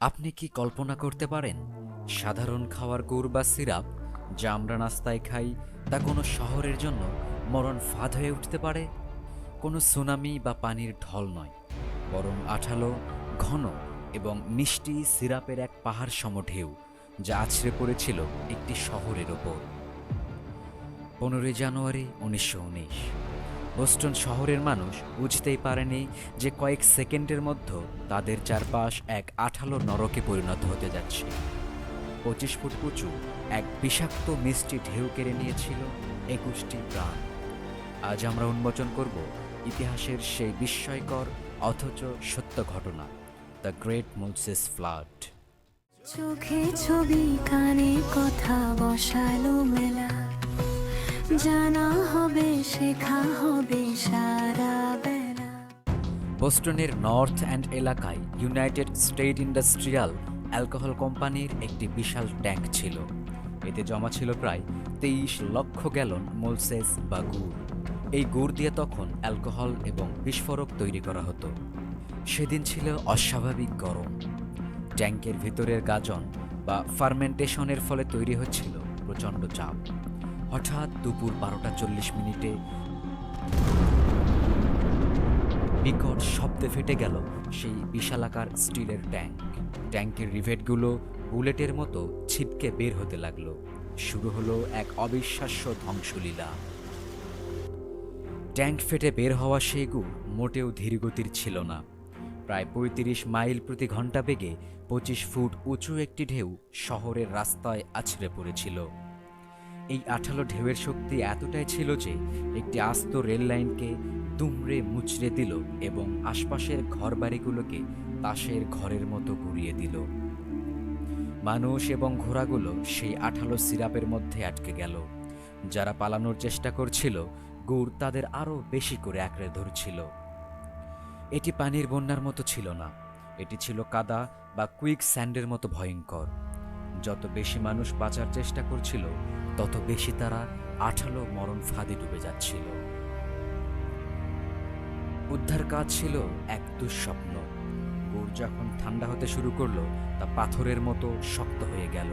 আপনি কি কল্পনা করতে পারেন, সাধারণ খাওয়ার গুড় বা সিরাপ যা আমরা নাস্তায় খাই তা কোনো শহরের জন্য মরণ ফাঁদ হয়ে উঠতে পারে? কোনো সুনামি বা পানির ঢল নয়, বরং আঠালো, ঘন এবং মিষ্টি সিরাপের এক পাহাড় সম ঢেউ যা আছড়ে পড়েছিল একটি শহরের ওপর। পনেরোই জানুয়ারি, উনিশশো উনিশ। বোস্টন শহরের মানুষ বুঝতেই পারেনি যে কয়েক সেকেন্ডের মধ্যে তাদের চারপাশ এক আঠালো নরকে পরিণত হতে যাচ্ছে। পঁচিশ ফুট উঁচু এক বিষাক্ত মিষ্টি ঢেউ কেড়ে নিয়েছিল একুশটি প্রাণ। আজ আমরা উন্মোচন করব ইতিহাসের সেই বিস্ময়কর অথচ সত্য ঘটনা দ্য গ্রেট মুলসিস ফ্লাড চোখে ছবি, কানে কথা, বসালো মেলা। জানা হবে, শেখা হবে সারা বেলা। বোস্টনের নর্থ অ্যান্ড এলাকায় ইউনাইটেড স্টেট ইন্ডাস্ট্রিয়াল অ্যালকোহল কোম্পানির একটি বিশাল ট্যাঙ্ক ছিল। এতে জমা ছিল প্রায় তেইশ লক্ষ গ্যালন মোলসেস বা গুড়। এই গুড় দিয়ে তখন অ্যালকোহল এবং বিস্ফোরক তৈরি করা হতো। সেদিন ছিল অস্বাভাবিক গরম। ট্যাঙ্কের ভিতরের গাজন বা ফার্মেন্টেশনের ফলে তৈরি হচ্ছিল প্রচণ্ড চাপ। হঠাৎ দুপুর বারোটা চল্লিশ মিনিটে বিকট শব্দে ফেটে গেল সেই বিশালাকার স্টিলের ট্যাঙ্ক। ট্যাঙ্কের রিভেটগুলো বুলেটের মতো ছিটকে বের হতে লাগল। শুরু হলো এক অবিশ্বাস্য ধ্বংসলীলা। ট্যাঙ্ক ফেটে বের হওয়া সেই গুড় মোটেও ধীরগতির ছিল না। প্রায় পঁয়ত্রিশ মাইল প্রতি ঘণ্টা বেগে পঁচিশ ফুট উঁচু একটি ঢেউ শহরের রাস্তায় আছড়ে পড়েছিল। এই আঠালো ঢেউয়ের শক্তি এতটাই ছিল যে একটি আস্ত রেল লাইনকে দুমড়ে মুচড়ে দিল এবং আশপাশের ঘরবাড়িগুলোকে তাসের ঘরের মতো গুড়িয়ে দিল। মানুষ এবং ঘোড়াগুলো সেই আঠালো সিরাপের মধ্যে আটকে গেল। যারা পালানোর চেষ্টা করছিল, গুড় তাদের আরও বেশি করে আঁকড়ে ধরছিল। এটি পানির বন্যার মতো ছিল না। এটি ছিল কাদা বা কুইক স্যান্ডের মতো ভয়ঙ্কর। যত বেশি মানুষ বাঁচার চেষ্টা করছিল, তত বেশি তারা আঠালো মরণ ফাঁদে ডুবে যাচ্ছিল। উদ্ধার কাজ ছিল এক দুঃস্বপ্ন। গুড় যখন ঠান্ডা হতে শুরু করল, তা পাথরের মতো শক্ত হয়ে গেল।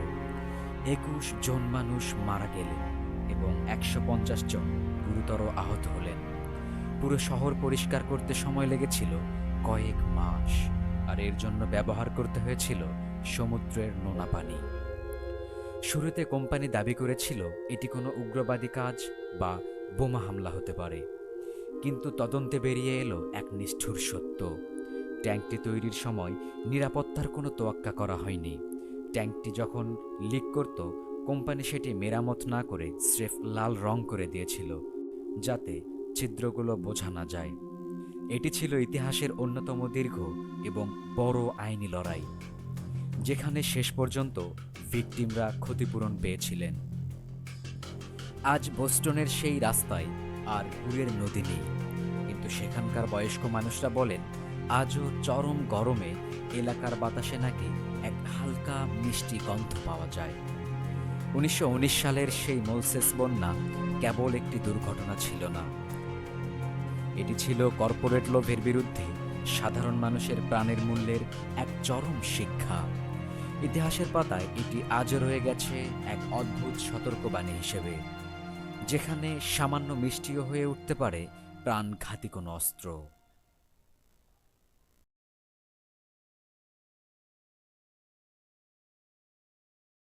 একুশ জন মানুষ মারা গেলেন এবং একশো পঞ্চাশ জন গুরুতর আহত হলেন। পুরো শহর পরিষ্কার করতে সময় লেগেছিল কয়েক মাস। আর এর জন্য ব্যবহার করতে হয়েছিল সমুদ্রের নোনা পানি। শুরুতে কোম্পানি দাবি করেছিল এটি কোনো উগ্রবাদী কাজ বা বোমা হামলা হতে পারে। কিন্তু তদন্তে বেরিয়ে এলো এক নিষ্ঠুর সত্য। ট্যাঙ্কটি তৈরির সময় নিরাপত্তার কোনো তোয়াক্কা করা হয়নি। ট্যাঙ্কটি যখন লিক করত, কোম্পানি সেটি মেরামত না করে স্রেফ লাল রং করে দিয়েছিল, যাতে ছিদ্রগুলো বোঝা না যায়। এটি ছিল ইতিহাসের অন্যতম দীর্ঘ এবং বড় আইনি লড়াই। যেখানে শেষ পর্যন্ত ভিকটিমরা ক্ষতিপূরণ পেয়েছিলেন। আজ বোস্টনের সেই রাস্তায় আর ঘুরের নদী নেই। কিন্তু সেখানকার বয়স্ক মানুষরা বলেন, আজও চরম গরমে এলাকার বাতাসে নাকি এক হালকা মিষ্টি গন্ধ পাওয়া যায়। উনিশশো উনিশ সালের সেই মোলসেস বন্যা কেবল একটি দুর্ঘটনা ছিল না। এটি ছিল কর্পোরেট লোভের বিরুদ্ধে সাধারণ মানুষের প্রাণের মূল্যের এক চরম শিক্ষা। ইতিহাসের পাতায় এটি আজও রয়ে গেছে এক অদ্ভুত সতর্কবাণী হিসেবে, যেখানে সামান্য মিষ্টিও হয়ে উঠতে পারে প্রাণঘাতী কোনো অস্ত্র।